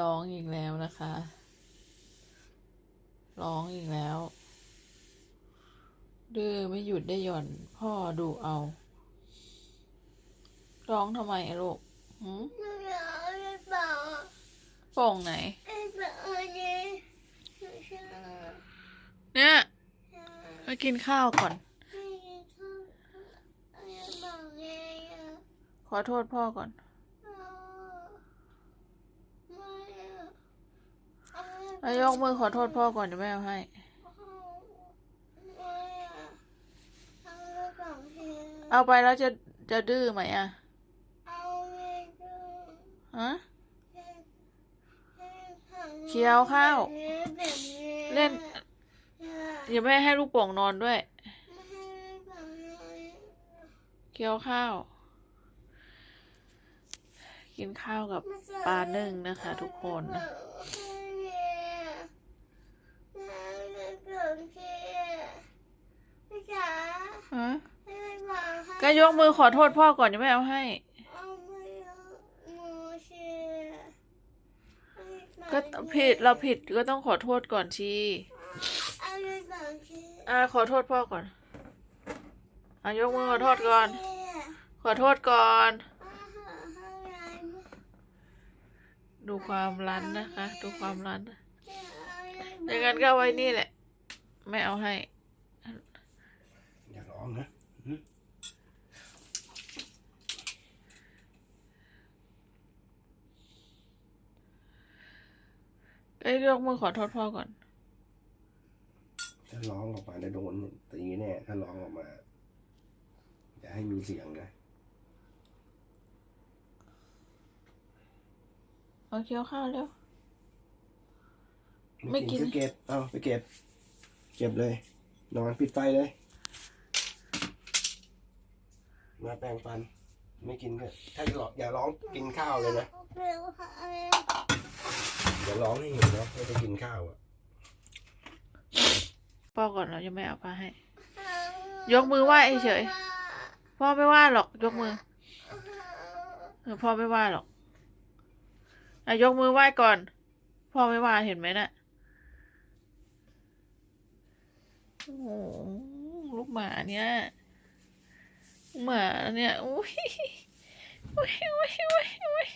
ร้องอีกแล้วนะคะ ร้องอีกแล้วดื้อไม่หยุดได้หย่อน พ่อดูเอา ร้องทำไมอะลูกหืมหนูอยากเอาไปเป่าโป่งไหนเป่าอันนี้หนูชอบเนี่ยไปกินข้าวก่อนให้ชอบเอาไปเป่าไงอะขอโทษพ่อก่อน เอาไม่อะเอา อา ยกมือขอโทษพ่อก่อนเดี๋ยวแม่เอาให้ เอาไปแล้วจะจะดื้อไหมอะเอาไปดูฮะให้ให้ทำเคี้ยวข้าว เล่นอย่าแม่ให้ลูกโป่งนอนด้วย เคี้ยวข้าว กินข้าวกับปลานึ่งนะคะทุกคนนะ ฮะ ก็ยกมือขอโทษพ่อก่อนเดี๋ยวแม่เอาให้ก็ผิดเราผิดก็ต้องขอโทษก่อนทีอ่าขอโทษพ่อก่อนอะยกมือขอโทษก่อน ขอโทษก่อน ดูความรั้นนะคะ ดูความรั้นอย่างนั้นก็เอาไว้นี่แหละ ไม่เอาให้ อย่าร้องนะ หืมก็ยกมือขอโทษพ่อก่อน ถ้าร้องออกมาจะโดนตีแน่ถ้าร้องออกมา อย่าให้มีเสียงนะเอาเคี้ยวข้าวเร็ว ไม่ไม่กิกินนก็เก็บ เอาไปเก็บ เก็บเลย นอนปิดไฟเลย มาแปรงฟัน ไม่กินก็ถ้าจะร้องอย่าร้องกินข้าวเลยนะอย่าร้องให้เห็ นนะไม่ได้กินข้าวอะพ่อก่อนเรายังไม่เอาผ้าให้ ยกมือไหว้เฉยพ่อไม่ว่าหรอก ยกมือเออพ่อไม่ว่าหรอกอะยกมือไหว้ก่อน พ่อไม่ว่าเห็นไหมน่ะโอ้โหลูกหมาเนี่ยหมาเนี่ยอุ้ยอุ้ยอุ้ยอุ้ยอุ้ย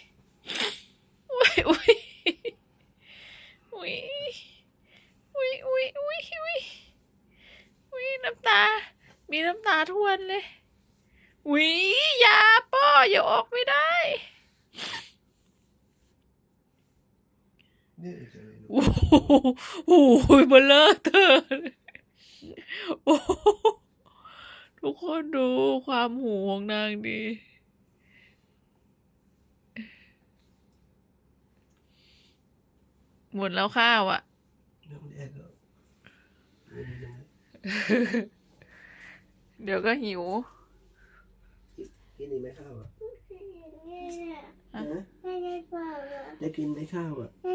มีน้ำตาทุกวันเลยอุ้ยอยาป้ออย่าออกไม่ได้โอ้โหโอ้โหเบลเลอร์เธอเลยโอ้โหทุกคนดูความหูของนางดี หมดแล้วข้าวอะ เดี๋ยวก็หิว กินอีกไหมข้าวอะอะฮะไม่ได้เป่าอะจะกินไหมข้าวอะ ไม่